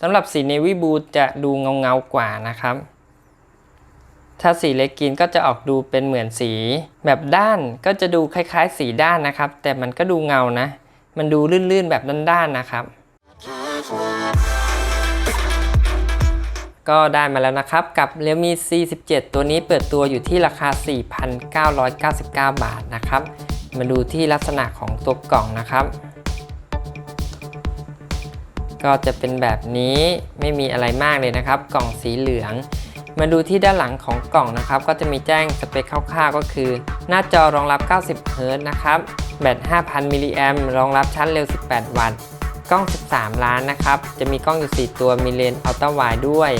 สำหรับสี Navy Blue จะดูเงาเงากว่านะครับ ถ้าสีเลกินก็จะออกดูเป็นเหมือนสี แบบด้านก็จะดูคล้ายๆ สีด้านนะครับ แต่มันก็ดูเงานะ มันดูลื่นๆแบบด้านๆนะครับ ก็ได้มาแล้วนะครับกับ Realme C17 ตัวนี้เปิดตัวอยู่ที่ราคา 4,999 บาทนะครับ มาดูที่ลักษณะของตัวกล่องนะครับ ก็จะเป็นแบบนี้ไม่มีอะไรมากเลยนะครับ กล่องสีเหลือง มาดูที่ด้านหลังของกล่องนะครับ ก็จะมีแจ้งสเปคคร่าวๆก็คือ หน้าจอรองรับ 90 Hz นะครับแบต 5,000 มิลลิแอมรองรับชาร์จเร็ว 18 วัตต์กล้อง 13 ล้านนะครับ จะมีกล้องอยู่ 4 ตัว มีเลนส์อัลตร้าไวด้วย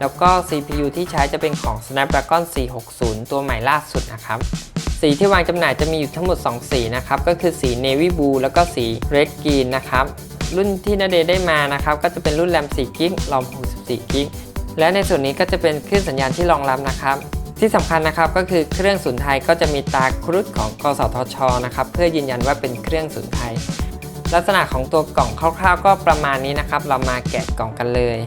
แล้วก็ CPU ที่ใช้จะเป็นของ Snapdragon 460 ตัวใหม่ล่าสุดนะครับ สีที่วางจำหน่ายจะมีอยู่ทั้งหมด 2 สีนะครับ ก็คือสี Navy Blue แล้วก็สี Red Green นะครับ รุ่นที่นาเดได้มานะครับก็จะเป็นรุ่นแรม4กิกรอม64กิกและในส่วนนี้ก็จะเป็นคลื่นสัญญาณที่รองรับนะครับที่สำคัญนะครับก็คือเครื่องศูนไทยก็จะมีตาครุฑของกสทชนะครับเพื่อยืนยันว่าเป็นเครื่องศูนไทย ลักษณะของตัวกล่องคร่าวๆ ก็ประมาณนี้นะครับ เรามาแกะกล่องกันเลย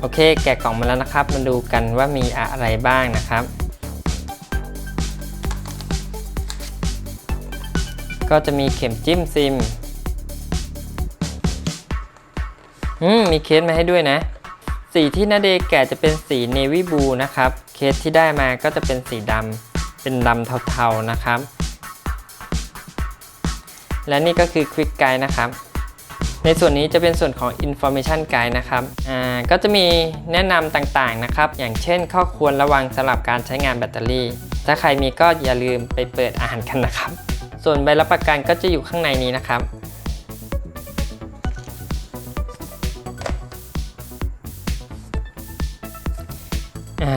โอเค แกะกล่องมาแล้วนะครับ มาดูกันว่ามีอะไรบ้างนะครับ ก็จะมีเข็มจิ้มซิมอืมมีเคสมาให้ด้วยนะ สีที่นาเดแกะจะเป็นสี Navy Blue นะครับ เคสที่ได้มาก็จะเป็นสีดำเป็นดำเทาๆนะครับ และนี่ก็คือ Quick Guide นะครับ ในส่วนนี้จะเป็นส่วนของ Information Guide นะครับ อ่า ก็จะมีแนะนำต่างๆนะครับ อย่างเช่นข้อควรระวังสำหรับการใช้งานแบตเตอรี่ ถ้าใครมีก็อย่าลืมไปเปิดอ่านกันนะครับ ส่วนใบรับประกันก็จะอยู่ข้างในนี้นะครับ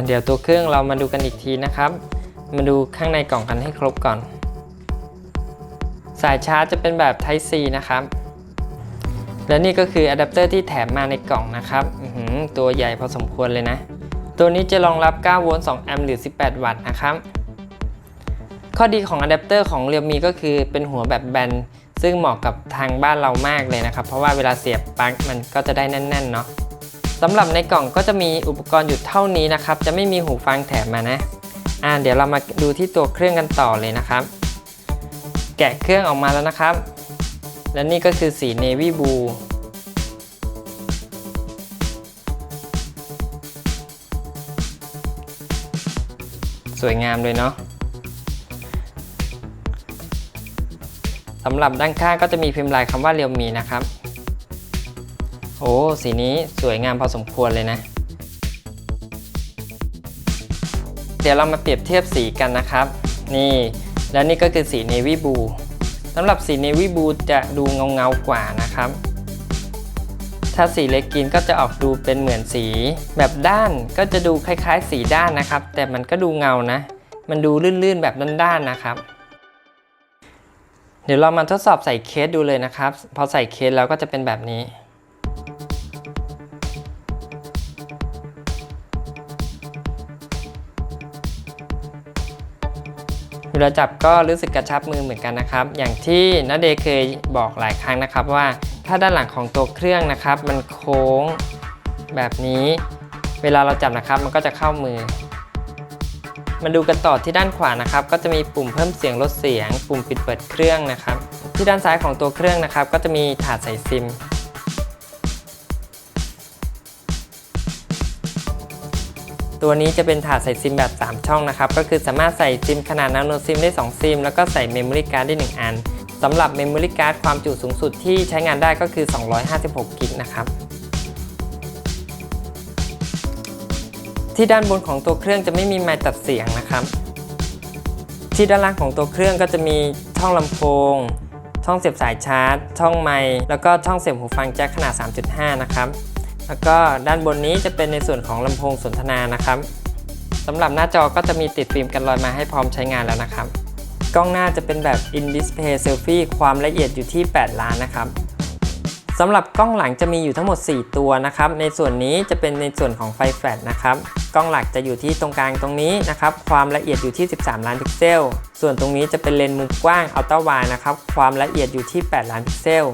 เดี๋ยวตัวเครื่องเรามาดูกันอีกทีนะครับ มาดูข้างในกล่องกันให้ครบก่อน สายชาร์จจะเป็นแบบ Type C นะครับ และนี่ก็คืออะแดปเตอร์ที่แถมมาในกล่องนะครับตัวใหญ่พอสมควรเลยนะ ตัวนี้จะรองรับ 9 โวลต์ 2 แอมป์ หรือ 18 วัตต์นะครับ ข้อดีของอะแดปเตอร์ของ Realme ก็คือเป็นหัวแบบแบน ซึ่งเหมาะกับทางบ้านเรามากเลยนะครับ เพราะว่าเวลาเสียบปลั๊กมันก็จะได้แน่น ๆ เนาะสำหรับในกล่องก็จะมีอุปกรณ์อยู่เท่านี้นะครับ จะไม่มีหูฟังแถมมานะ อ่าเดี๋ยวเรามาดูที่ตัวเครื่องกันต่อเลยนะครับ แกะเครื่องออกมาแล้วนะครับ และนี่ก็คือสี Navy Blue สวยงามเลยเนาะ สำหรับด้านข้างก็จะมีพิมพ์ลายคำว่าเรียวมีนะครับ โอ้สีนี้สวยงามพอสมควรเลยนะ เดี๋ยวเรามาเปรียบเทียบสีกันนะครับ นี่ และนี่ก็คือสี Navy Blue สำหรับสี Navy Blue จะดูเงาเงากว่านะครับ ถ้าสีเลกินก็จะออกดูเป็นเหมือนสี แบบด้านก็จะดูคล้ายๆ สีด้านนะครับ แต่มันก็ดูเงานะ มันดูลื่นๆแบบด้านๆนะครับ เดี๋ยวเรามาทดสอบใส่เคสดูเลยนะครับ พอใส่เคสแล้วก็จะเป็นแบบนี้ เวลาจับก็รู้สึกกระชับมือเหมือนกันนะครับ อย่างที่นาเดเคยบอกหลายครั้งนะครับว่า ถ้าด้านหลังของตัวเครื่องนะครับ มันโค้งแบบนี้ เวลาเราจับนะครับมันก็จะเข้ามือ มาดูกันต่อที่ด้านขวานะครับ ก็จะมีปุ่มเพิ่มเสียงลดเสียง ปุ่มปิดเปิดเครื่องนะครับ ที่ด้านซ้ายของตัวเครื่องนะครับ ก็จะมีถาดใส่ซิม ตัวนี้จะเป็นถาดใส่ซิมแบบ 3 ช่องนะครับ ก็คือสามารถใส่ซิมขนาดนาโนซิมได้ 2 ซิม แล้วก็ใส่เมมโมรี่การ์ดได้ 1 อันสำหรับเมมโมรี่การ์ดความจุสูงสุดที่ใช้งานได้ก็คือ 256 กิกนะครับ ที่ด้านบนของตัวเครื่องจะไม่มีไมค์ตัดเสียงนะครับ ที่ด้านล่างของตัวเครื่องก็จะมีช่องลำโพง ช่องเสียบสายชาร์จ ช่องไมค์แล้วก็ช่องเสียบหูฟังแจ็คขนาด 3.5 นะครับ แล้วก็ด้านบนนี้จะเป็นในส่วนของลำโพงสนทนานะครับสำหรับหน้าจอก็จะมีติดฟิล์มกันรอยมาให้พร้อมใช้งานแล้วนะครับ กล้องหน้าจะเป็นแบบ in display selfie ความละเอียดอยู่ที่ 8 ล้านนะครับ สำหรับกล้องหลังจะมีอยู่ทั้งหมด 4 ตัวนะครับ ในส่วนนี้จะเป็นในส่วนของไฟแฟลชนะครับ กล้องหลักจะอยู่ที่ตรงกลางตรงนี้นะครับ ความละเอียดอยู่ที่ 13 ล้านพิกเซล ส่วนตรงนี้จะเป็นเลนส์มุมกว้างอัลตร้าไวนะครับ ความละเอียดอยู่ที่ 8 ล้านพิกเซล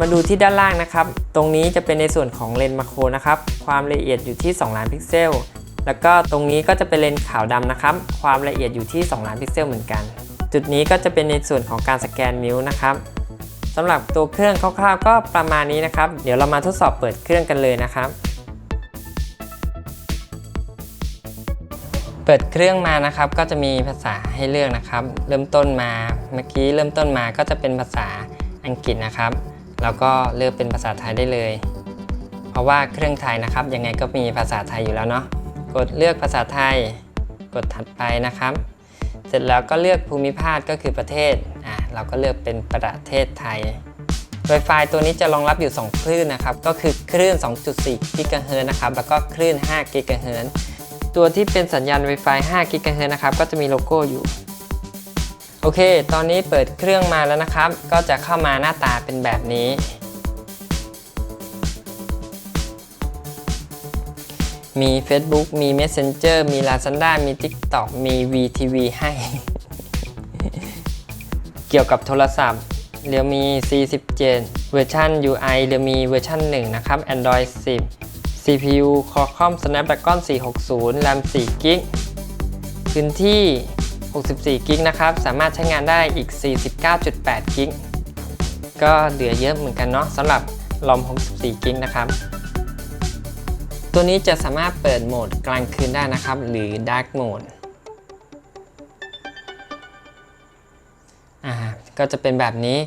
มาดูที่ด้านล่างนะครับ ตรงนี้จะเป็นในส่วนของเลนส์มาโครนะครับ ความละเอียดอยู่ที่ 2 ล้านพิกเซล แล้วก็ตรงนี้ก็จะเป็นเลนส์ขาวดำนะครับ ความละเอียดอยู่ที่ 2 ล้านพิกเซลเหมือนกัน จุดนี้ก็จะเป็นในส่วนของการสแกนนิ้วนะครับ สำหรับตัวเครื่องคร่าวๆก็ประมาณนี้นะครับ เดี๋ยวเรามาทดสอบเปิดเครื่องกันเลยนะครับ เปิดเครื่องมานะครับ ก็จะมีภาษาให้เลือกนะครับ เริ่มต้นมาเมื่อกี้เริ่มต้นมาก็จะเป็นภาษาอังกฤษนะครับ แล้วก็เลือกเป็นภาษาไทยได้เลย เพราะว่าเครื่องไทยนะครับยังไงก็มีภาษาไทยอยู่แล้วเนาะกดเลือกภาษาไทย กดถัดไปนะครับ เสร็จแล้วก็เลือกภูมิภาคก็คือประเทศอะ เราก็เลือกเป็นประเทศไทย Wi-Fi ตัวนี้จะรองรับอยู่ 2 คลื่นนะครับ ก็คือคลื่น 2.4 กิกะเฮิรตซ์นะครับ แล้วก็คลื่น 5 กิกะเฮิร์ตัวที่เป็นสัญญาณ Wi-Fi 5 กิกะเฮิรตซ์นะครับ ก็จะมีโลโก้อยู่โอเค ตอนนี้เปิดเครื่องมาแล้วนะครับ ก็จะเข้ามาหน้าตาเป็นแบบนี้ มี Facebook มี Messenger มี Lazada มี TikTok มี VTV ให้ เกี่ยวกับโทรศัพท์เรียวมี C17 เวอร์ชัน UI เรียวมีเวอร์ชัน1 นะครับ Android 10 CPU Qualcomm Snapdragon 460 RAM 4 g b พื้นที่ 64 g b นะครับ สามารถใช้งานได้อีก 49.8 g b ก็เหลือเยอะเหมือนกันเนาะสำหรับลอม 64 g b นะครับ ตัวนี้จะสามารถเปิดโหมดกลางคืนได้นะครับ หรือ Dark Mode อ่าก็จะเป็นแบบนี้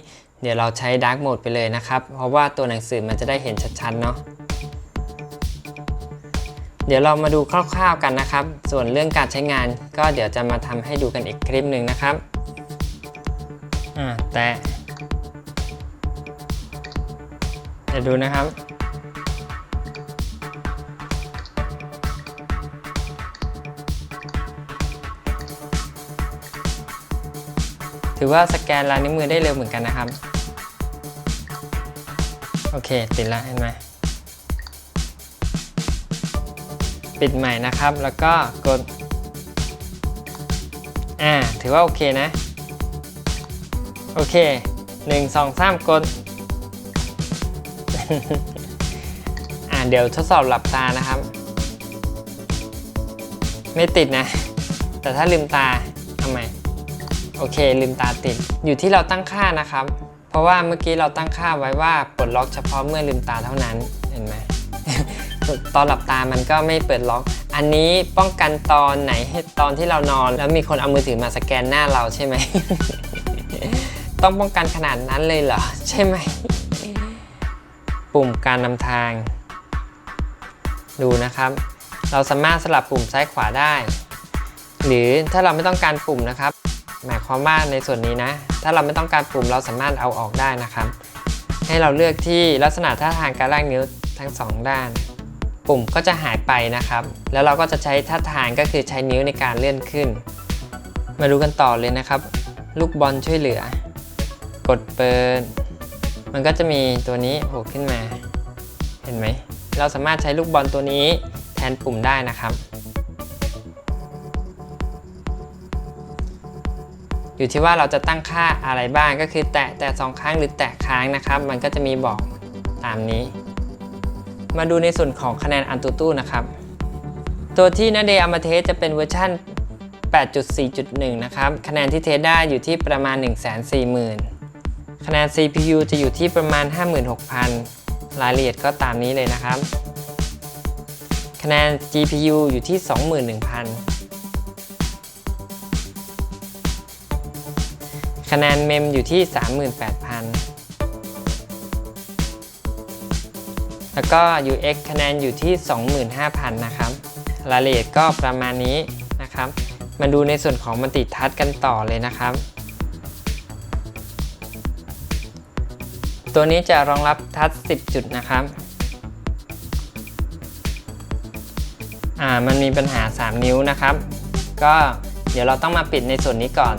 เดี๋ยวเราใช้ Dark Mode ไปเลยนะครับ เพราะว่าตัวหนังสือมันจะได้เห็นชัดๆเนาะเดี๋ยวเรามาดูคร่าวๆกันนะครับ ส่วนเรื่องการใช้งานก็เดี๋ยวจะมาทำให้ดูกันอีกคลิปหนึ่งนะครับอ่าแต่เดี๋ยวดูนะครับ ถือว่าสแกนลายนิ้วมือได้เร็วเหมือนกันนะครับ โอเค ติดแล้วเห็นไหมปิดใหม่นะครับ แล้วก็กด อ่า ถือว่าโอเคนะ โอเค 1 2 3 กด อ่าเดี๋ยวทดสอบหลับตานะครับ ไม่ติดนะ แต่ถ้าลืมตา โอเค ลืมตาติด อยู่ที่เราตั้งค่านะครับ เพราะว่าเมื่อกี้เราตั้งค่าไว้ว่าปลดล็อกเฉพาะเมื่อลืมตาเท่านั้น เห็นไหม ตอนหลับตามันก็ไม่เปิดล็อก อันนี้ป้องกันตอนไหนตอนที่เรานอน แล้วมีคนเอามือถือมาสแกนหน้าเราใช่ไหม ต้องป้องกันขนาดนั้นเลยเหรอ ใช่ไหม ปุ่มการนำทาง ดูนะครับ เราสามารถสลับปุ่มซ้ายขวาได้หรือถ้าเราไม่ต้องการปุ่มนะครับ หมายความว่าในส่วนนี้นะ ถ้าเราไม่ต้องการปุ่มเราสามารถเอาออกได้นะครับ ให้เราเลือกที่ลักษณะท่าทางการลากนิ้วทั้งสองด้าน ปุ่มก็จะหายไปนะครับ แล้วเราก็จะใช้ท่าทางก็คือใช้นิ้วในการเลื่อนขึ้น มาดูกันต่อเลยนะครับ ลูกบอลช่วยเหลือ กดเปิด มันก็จะมีตัวนี้โผล่ขึ้นมา เห็นไหม เราสามารถใช้ลูกบอลตัวนี้แทนปุ่มได้นะครับ อยู่ที่ว่าเราจะตั้งค่าอะไรบ้างก็คือแตะแตะสองครั้งหรือแตะค้างนะครับ มันก็จะมีบอกตามนี้ มาดูในส่วนของคะแนนอันตูตู้นะครับ ตัวที่นาเดเอามาเทสจะเป็นเวอร์ชัน8.4.1 นะครับ คะแนนที่เทสได้อยู่ที่ประมาณ 140,000 คะแนน CPU จะอยู่ที่ประมาณ 56,000 รายละเอียดก็ตามนี้เลยนะครับ คะแนน GPU อยู่ที่ 21,000 คะแนนเมมอยู่ที่ 38,000 แล้วก็ UX คะแนนอยู่ที่ 25,000 นะครับ รายละเอียดก็ประมาณนี้นะครับ มาดูในส่วนของมัลติทัชกันต่อเลยนะครับ ตัวนี้จะรองรับทัช10 จุดนะครับอ่ามันมีปัญหา 3 นิ้วนะครับ ก็เดี๋ยวเราต้องมาปิดในส่วนนี้ก่อน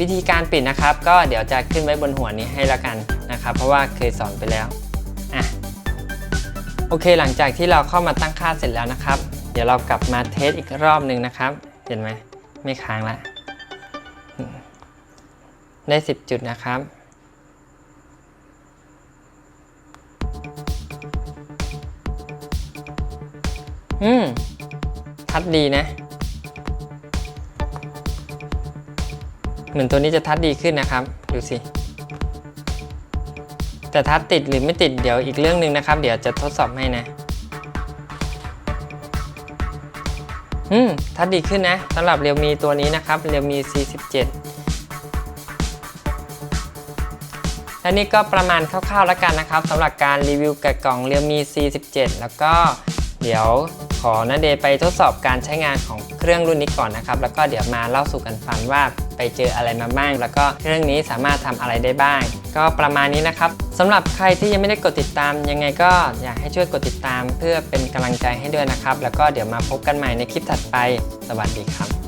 วิธีการปิดนะครับ ก็เดี๋ยวจะขึ้นไว้บนหัวนี้ให้ละกันนะครับ เพราะว่าเคยสอนไปแล้วอ่าโอเคหลังจากที่เราเข้ามาตั้งค่าเสร็จแล้วนะครับ เดี๋ยวเรากลับมาเทสอีกรอบหนึ่งนะครับ เห็นไหมไม่ค้างละได้ 10 จุดนะครับอืมทัดดีนะ เหมือนตัวนี้จะทัดดีขึ้นนะครับ ดูสิ แต่ทัดติดหรือไม่ติดเดี๋ยวอีกเรื่องหนึ่งนะครับ เดี๋ยวจะทดสอบให้นะ อืม ทัดดีขึ้นนะสำหรับเรียวมีตัวนี้นะครับ เรียวมี 47และนี่ก็ประมาณคร่าวๆแล้วกันนะครับสำหรับการรีวิวกับกล่องเรียวมี 47 แล้วก็เดี๋ยว ขอนาเดย์ไปทดสอบการใช้งานของเครื่องรุ่นนี้ก่อนนะครับ แล้วก็เดี๋ยวมาเล่าสู่กันฟังว่าไปเจออะไรมาบ้าง แล้วก็เครื่องนี้สามารถทำอะไรได้บ้าง ก็ประมาณนี้นะครับสำหรับใครที่ยังไม่ได้กดติดตาม ยังไงก็อยากให้ช่วยกดติดตาม เพื่อเป็นกำลังใจให้ด้วยนะครับ แล้วก็เดี๋ยวมาพบกันใหม่ในคลิปถัดไป สวัสดีครับ